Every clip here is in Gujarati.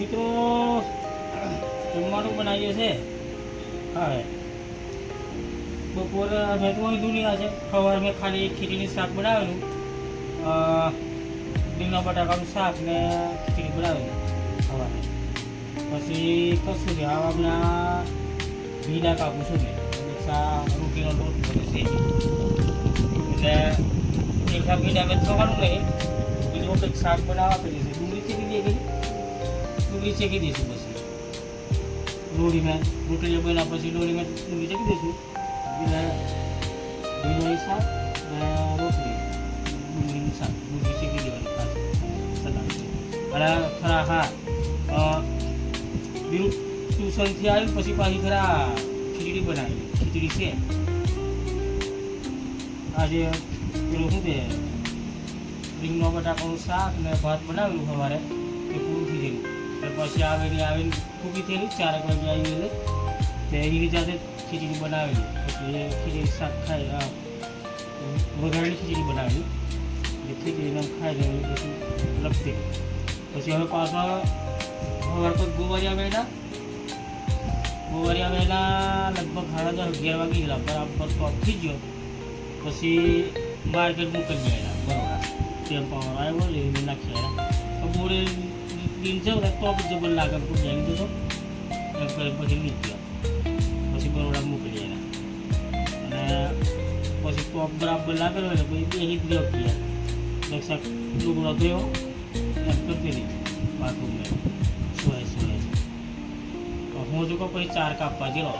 મિત્રો જમવાનું બનાવીએ છે. હા બપોર મેં તો દુનિયા છે સવારે મેં ખાલી ખીચડીનું શાક બનાવેલું. અ, બટાકાનું શાક ને ખીચડી બનાવેલું. સવારે. પછી કશું નહીં આ હમણાં ભીડા કાપું છું ને રોટીનો લોટ બધું છે. એટલે એકલા ભીડા મેં થવાનું નહીં બીજું કંઈક શાક બનાવવા કરી છે ડુંગળી ચીરી દે ડુંગળી ચેકી દઈશું પછી રોટી મેં રોટલી બન્યા પછી ડોળી મેં ડુંગળી ચેકી દઈશું એટલે ભીંડાનું શાક અને રોટલી ડુંગળીનું શાક ડુંગળી ચેકી દેવાની પાછી સલાડ અને ખરા હા અ, બીજું ટ્યુશનથી આવી પછી પાછી ખરા ખીચડી બનાવી ખીચડી છે આજે પેલું શું છે રીંગણો બટાકાનું શાક ને ભાત બનાવેલું સવારે પછી આવેલી આવીને ફૂકી થયેલી, ચારક વાગે આવી એટલે એની જાતે ખીચડી બનાવેલી. પછી એ ખીચડી શાક આ, વઘારેલી ખીચડી બનાવેલી. એટલે ખીચડીને ખાઈ લેવી પછી લપતી પછી હવે પાછા સવાર પર ગોવારિયા ગયેલા ગોવારિયા ગયેલા લગભગ સાડા દસ, અગિયાર વાગે ગયેલા. બરાબર થઈ ગયો. પછી માર્કેટ મોકલી ગયેલા બરોડા. ટેમ્પો આવ્યો, લઈને નાખી આવ્યા ને તો જબર લાગે તો જઈ દીધો પછી નીકળ્યો પછી બરોડા મોકલી અને પછી ટોપ બરાબર લાગેલો એટલે પછી બેસી જ ગયો ગયા રક્ષક લુગડો થયો કરતી રહી બાથરૂમને સોય સોય હું જો પછી ચાર કાપવા ગયેલો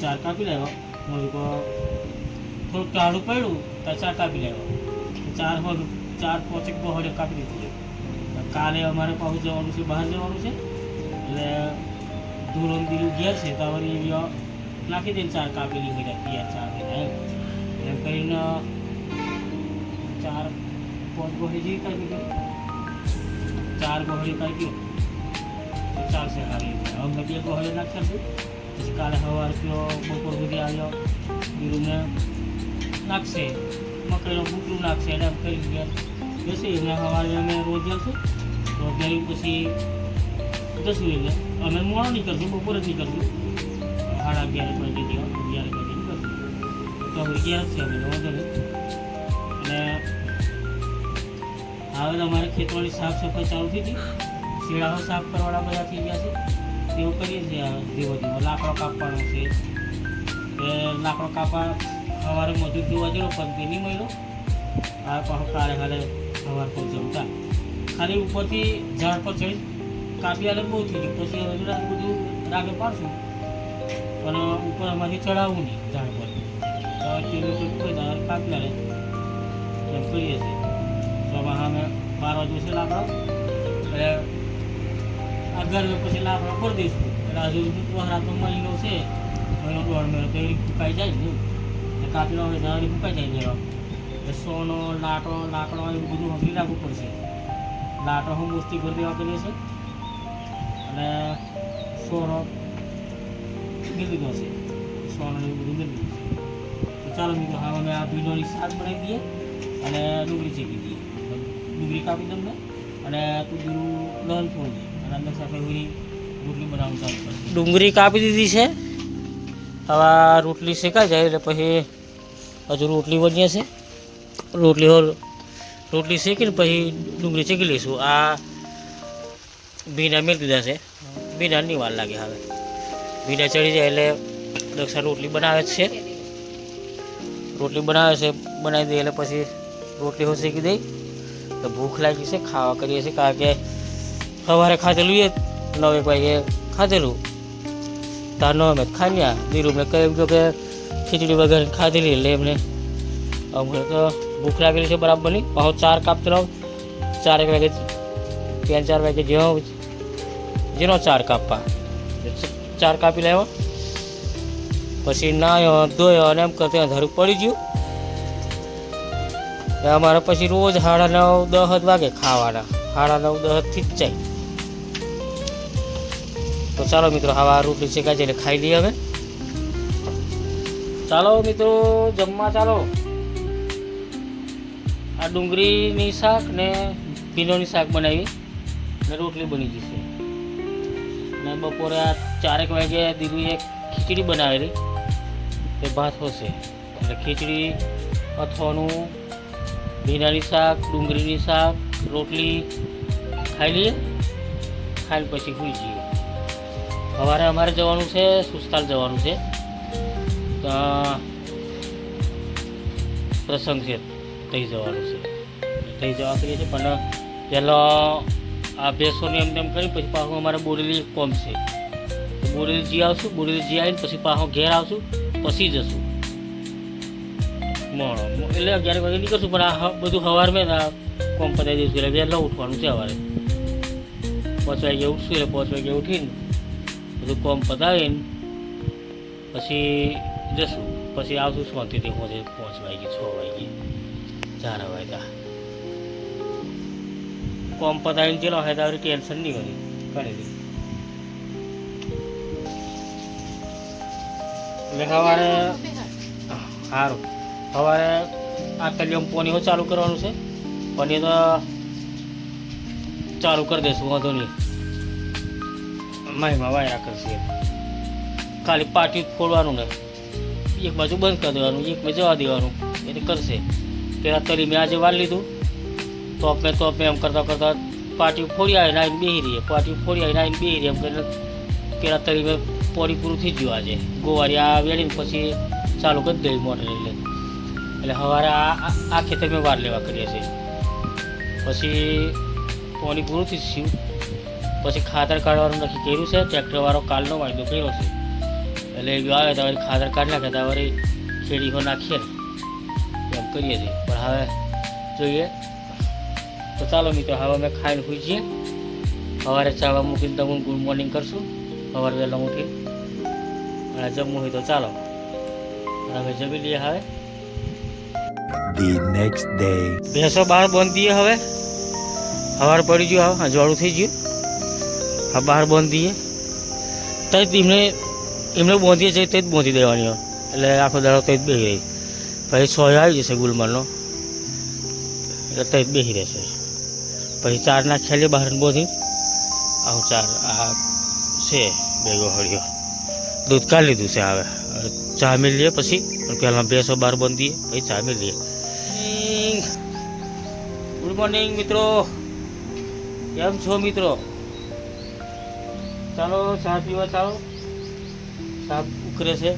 ચાર કાપી લાવ્યો હું જો થોડુંક ટાળું પડ્યું તો ચાર કાપી લેવા ચાર ચાર પોચેક બહોળે કાપી દીધું કાલે અમારે પાછું જવાનું છે, બહાર જવાનું છે. એટલે ધૂળમ દીલું ઘેર છે, તો હવે એ નાખી દઈને ચાર કાપેલી હોય તૈયાર ચાર હોય એમ. એમ કરીને ચાર પાંચ બહોળી જેવી કાપી દીધી ચાર બહોળી કાપી. તો ચાલશે સારી રીતે. હવે મેં બે બહોળી નાખ્યા છે. પછી કાલે સવાર કયો બપોર સુધી આવ્યો બીરુને નાખશે. મકઈનો બુટલું નાખશે એટલે એમ કરી ગયા બેસી. એમને સવારે અમે રોજ જઈશું રોજ જઈ પછી જશું એટલે. અમે મોડો નીકળશું, બપોરે જ નીકળશું. સાડા અગિયાર વાગે જેવા અગિયાર વાગે નીકળશું. તો હવે અગિયાર છે અમે વાંધો અને હવે અમારે ખેતવાની સાફ સફાઈ ચાલુ થઈ હતી શેડાઓ સાફ કરવાના બધા થઈ ગયા છે. એવું કરીએ છીએ ધીમે ધીમે લાકડો કાપવાનો છે. એ લાકડો કાપવા સવારે મજૂર જોવા જેવો પણ તે નહીં મળ્યો. આ પણ કાલે હાલે સવાર પર જમતા ખાલી ઉપરથી ઝાડ પર ચડી કાપી આલે બહુ થઈ ગયું. પછી રાત બધું રાગે પાડશું. પણ ઉપર અમારી ચડાવવું નહીં ઝાડ પર. કોઈ ઝાડ કાપી આલે. એમ કરીએ છીએ. તો અમે બાર વાગે છે લાકડા. એટલે આ ગરમે પછી લાકડા કરી દઈશું. એટલે હજુ રાતનો મહિનો છે મહિનો દોઢ મહિનો તો એ ફૂંકાઈ જાય ને કાપીનો ઝાડી ફૂંકાઈ જાય એટલે સોનો, લાકડો લાકડો, એવું બધું હકલી રાખવું પડશે. લાકડો હું મુસ્તી ભરી દેવા કરીએ છીએ અને સોનો મેળવી દો છે. સોનો એવું બધું મેળવી છે. તો ચાલો મિત્રો, હવે અમે આ ભીંડોની શાક બનાવી દઈએ અને ડુંગળી ચેકી દઈએ. ડુંગળી કાપી તમને અને તું લહન લહણ થોડું દે અને અંદર સાથે હુઈ રોટલી બનાવવાનું ચાલુ ડુંગળી કાપી દીધી છે. હવે રોટલી શેકાઈ જાય એટલે પછી હજુ રોટલી બની છે. રોટલી હોલ રોટલી શેકીને પછી ડુંગળી શેકી લઈશું. આ ભીંડા મેળ દીધા છે. ભીંડાની વાર લાગે હવે. ભીંડા ચડી જાય એટલે દક્ષા રોટલી બનાવે છે. રોટલી બનાવે છે, બનાવી દઈએ એટલે પછી રોટલી હું શેકી દઈ. તો ભૂખ લાગી છે, ખાવા કરીએ છીએ. કારણ કે સવારે ખાધેલું એ, નવ એક ખાધેલું. તાર નો અમે ખાઈ લ્યા નીરુમને કહ્યું કે ખીચડી વગર ખાધેલી એટલે એમને અમને તો ભૂખ લાગેલી છે બરાબરની પાછો ચાર કાપ ચલાવ. ચાર એક વાગે ત્રણ ચાર વાગે જેવો. જેનો ચાર કાપવા. ચાર કાપી લાવ્યો. પછી નાયો, ધોયો અને એમ કરતા ધરું પડી ગયું. એટલે અમારે પછી રોજ સાડા નવ, દસ જ વાગે ખાવાના. સાડા નવ, દસથી જ જાય તો ચાલો મિત્રો, હવે આ રોટલી શેકાય છે એટલે ખાઈ લઈએ હવે. ચાલો મિત્રો, જમવા ચાલો. આ ડુંગળીની શાક ને ભીંડોની શાક બનાવી ને રોટલી બની જશે. ને બપોરે આ ચારેક વાગે દીદીએ ખીચડી બનાવેલી. તે ભાત હશે. એટલે ખીચડી અથવાનું ભીંડાની શાક, ડુંગળીની શાક, રોટલી ખાઈ લઈએ. ખાઈને પછી સૂઈ જઈએ. સવારે અમારે જવાનું છે, સુસ્તાલ જવાનું છે. પ્રસંગ છે. ત્યાં જવાનું છે. થઈ જવા કરીએ છીએ, પણ પહેલાં આ ભેંસોને એમ તેમ કરી, પછી પાછું અમારે બોરેલી કોમ છે. બોરેલી જી આવશું, બોરેલી જી આવીને પછી પાછું ઘેર આવશું, પછી જશું. મોડો એટલે અગિયાર વાગે નીકળશું, પણ આ બધું સવાર મેં કોમ પતાવી દઈશું એટલે વહેલા ઉઠવાનું છે સવારે. પાંચ વાગે ઉઠશું, એટલે પાંચ વાગે ઉઠીને બધું કોમ પતાવીને પછી જશું. પછી આવશું શાંતિથી પહોંચે પાંચ વાગે, છ વાગે. ચાર વાગ્યા કોમ પતાવીને ચેલો હોય તો આવડી ટેન્શન નહીં હોય. ઘણી એટલે સવારે સારું સવારે આ કલિયમ પોનીઓ ચાલુ કરવાનું છે. એ તો ચાલુ કરી દઈશું વાંધો નહીં. મહિમા વાયરા કરશે ખાલી પાટી ખોલવાનું ને. એક બાજુ બંધ કરી દેવાનું, એક બાજુ જવા દેવાનું. એટલે કરશે. પેલા તરી મેં આજે વાર લીધું. તો મેં તો મેં એમ કરતાં કરતાં પાટી ફોડી આવીને નાઈને બેહી રહીએ. પાટી ફોડી આવીને નાઈને બેહી રહીએ. એમ કરીને પેલા તરી મેં પોરી પૂરું થઈ ગયું આજે. ગોવારી આ વેળીને પછી ચાલુ કરી દઈ મોટર એટલે. એટલે સવારે આ આ- ખેતર મેં વાર લેવા કરીએ છીએ પછી પોણી પૂરું થઈ ગયું. પછી ખાતર કાઢવાનું નક્કી કર્યું છે. ટ્રેક્ટરવાળો કાલનો વાયદો કર્યો છે. એટલે એ આવે તો વળી ખાતર કાઢી નાખે તો વળી ખેડીઓ નાખીએ એમ કરીએ છીએ. હવે જોઈએ. તો ચાલો મિત્રો હવે અમે ખાઈને હોઈ જઈએ સવારે ચાવા મૂકીને હું ગુડ મોર્નિંગ કરશું. સવારે વહેલા ઉઠી. અને જમવું હોય તો ચાલો. હવે જમી લઈએ હવે. The next day. ભેંસો બહાર બંધ દઈએ હવે. સવાર પડી ગયું હવે અજવાળું થઈ ગયું. હવે બહાર બંધ દઈએ તો એમને એમને બોંધીએ છીએ તો જ બોંધી દેવાની હોય એટલે આખો દાડો તો જ બે રહી. પછી સોય આવી જશે ગુલમરનો એટલે જ બેસી રહેશે. પછી ચાર ના ખેલી બહાર બોધી, આવું ચાર, આ છે. ભેગો હળીઓ દૂધ કાઢી લીધું છે હવે. ચા મેળીએ પછી પહેલાં બેસો બહાર બંધ દઈએ પછી ચા મેળ લઈએ ગુડ મોર્નિંગ, મિત્રો. કેમ છો, મિત્રો? ચાલો, ચા પીવા ચાલો ચા ઉકરે છે.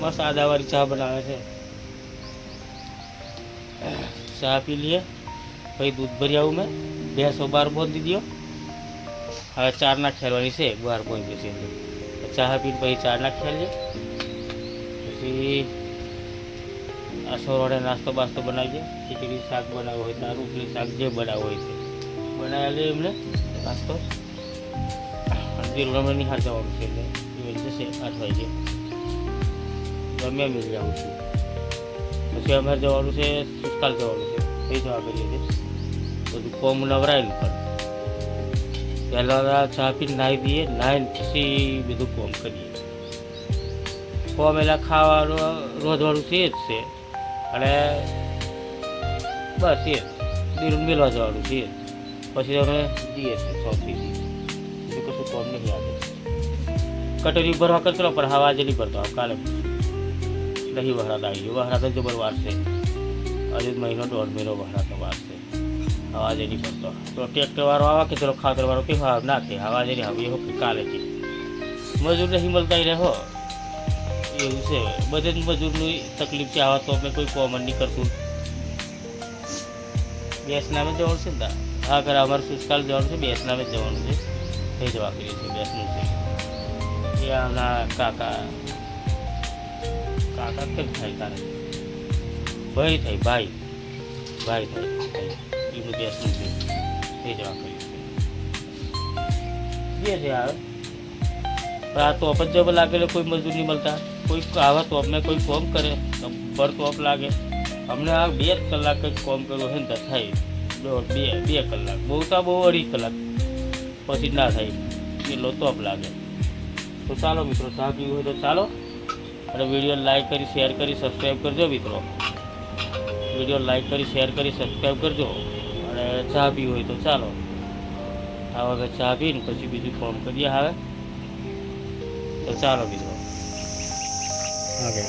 મસ્ત આદાવાળી ચા બનાવે છે. ચા પી લઈએ. પછી દૂધ ભરી આવું મેં. ભેંસો બહાર બોંધી દીધો હવે ચાર ના ખેલવાની છે બહાર બોંધી છે ચા પીને પછી ચાર ના ખેલીએ. પછી આ સોરવાડે નાસ્તો બાસ્તો બનાવીએ. ખીચડી શાક બનાવવું હોય તો રોટલી, શાક જે બનાવવું હોય તે. બનાવી લઈએ એમને નાસ્તો. દીરુડા નિહાળ જવાનું છે એટલે જશે આઠ વાગે. ગમે મિલી આવું છું. પછી અમારે જવાનું છે સુસ્કાલ જવાનું છે. એ જવા કરીએ છીએ. બધું કોમ નવરાયેલું પણ. પહેલાં ચા પીને નાહી દઈએ, નાહીને પછી બધું કોમ કરીએ. કોમ એટલે ખાવાનું રોજવાળું છે જ છે. અને બસ એ દીરું મેળવા જવાનું છે પછી અમે જઈએ છીએ ચોકડીથી બીજું કશું કોમ નહીં આવે કટોરી ભરવા કરતો પણ હવા જ નહીં ભરતો કાલે નહીં વહરાત આવી ગયો વહરાત જ જબર વાર છે હજુ મહિનો દોઢ મહિનો વહરાતનો વાર છે હવા આજે નહીં ભરતો તો ટ્રેક્ટરવાળો આવે કે ચલો ખાતરવાળો કે હા નાખે હવા આજે નહીં આવે એવું કે કાલે છે મજૂર નહીં મળતા રહો એવું છે બધે જ મજૂરની તકલીફ છે આવા તો અમે કોઈ કોમન નહીં કરતું બેસનામે જવાનું છે ને તા? હા ખરા અમારે સુસ્કાલ જવાનું છે બેસનામે જ જવાનું છે એ જવા કરીએ છીએ બેસનું છે એ આમના કાકા કાકા કેમ થાય તારે. ભાઈ થાય, ભાઈ. ભાઈ થાય. એ એનું બેસનું છે? એ જવા કહ્યું જે છે આવે આ તો જ જબ લાગેલો કોઈ મજૂર નહીં મળતા. કોઈ આવા ટોપને કોઈ કોમ કરે, તો પર તોપ લાગે. અમને આ બે કલાક જ કોમ કર્યો છે ને થાય. દોઢ, બે બે કલાક. બહુ તો બહુ અઢી કલાક. પછી ના થાય. એટલો તોપ લાગે. તો ચાલો મિત્રો પીવું હોય તો ચાલો. અને વીડિયો લાઈક કરી શેર કરી સબસ્ક્રાઈબ કરજો મિત્રો. વીડિયો લાઈક કરી શેર કરી સબસ્ક્રાઈબ કરજો. અને ચા પી હોય તો ચાલો. આ વખત ચા પીને પછી બીજું ફોર્મ કરીએ હવે. તો ચાલો મિત્રો. ઓકે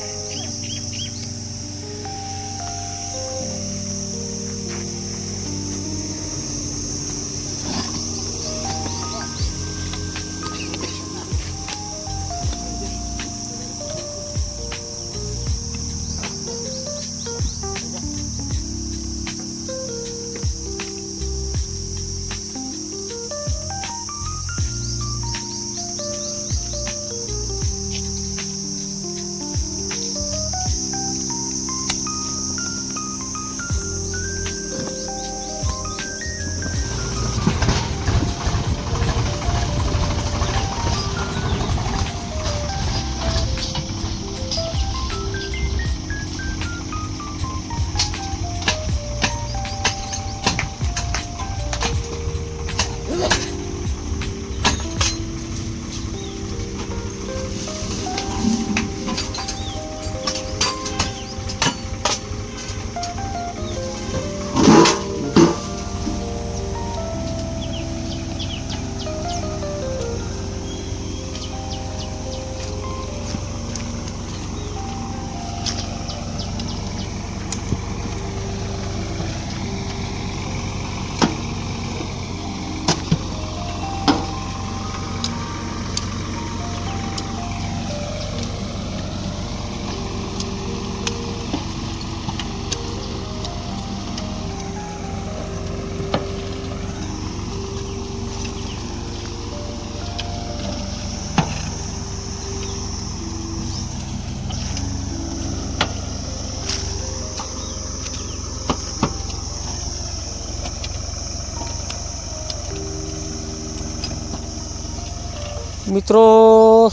મિત્રો,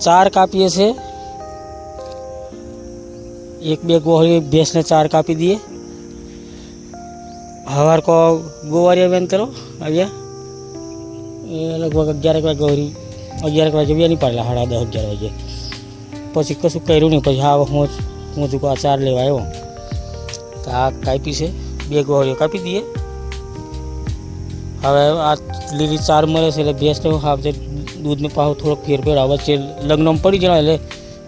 ચાર કાપીએ છે. એક, બે ગોહળી ભેંસને ચાર કાપી દઈએ. હવાર કો ગોવારિયા બેન કરો, આવ્યા. એ લગભગ અગિયાર વાગે ગોરી અગિયાર વાગે બી નહીં પાડેલા, સાડા દસ, અગિયાર વાગે. પછી કશું કર્યું નહીં, પછી હા હું હું ચૂકો આ ચાર લેવા આવ્યો. તો આ કાપી છે, બે ગોળીઓ કાપી દઈએ. હવે આ લીલી ચાર મળે છે એટલે ભેંસને હાવજે દૂધને પાછો થોડોક ફેરફેર આવે વચ્ચે લગ્નમાં પડી જાય એટલે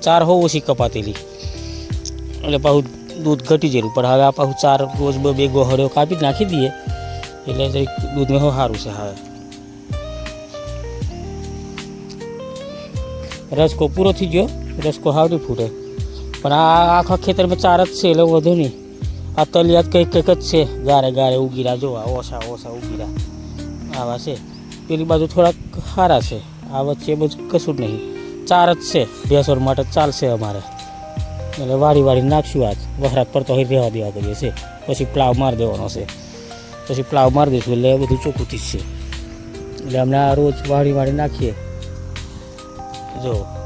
ચાર હો ઓછી કપાતેલી. એટલે પાછું દૂધ ઘટી જેલું પણ હવે આ પાછું ચાર રોજ બે ગોહળીઓ કાપી જ નાખી દઈએ. એટલે દૂધને હો સારું છે હવે. રસકો પૂરો થઈ ગયો. રસકો હાવડી ફૂટે. પણ આ આખા ખેતરમાં ચાર જ છે એટલે વધુ નહીં. આ તલિયાત કંઈક કંઈક જ છે. ગારે ગારે ઉગીરા જોવા, ઓછા ઓછા ઉગીરા આવા છે. પેલી બાજુ થોડાક સારા છે. આ વચ્ચે બધું કશું જ નહીં. ચાર જ છે. ભેંસોર માટે ચાલશે અમારે. એટલે વાળી વાળી નાખશું આજ. વખરાત પર તો અહીં રહેવા દેવા કરીએ છે પછી પ્લાવ મારી દેવાનો છે. પછી પ્લાવ મારી દઈશું એટલે બધું ચોખ્ખું જ છે. એટલે અમને આ રોજ વાળી વાળી નાખીએ. જો.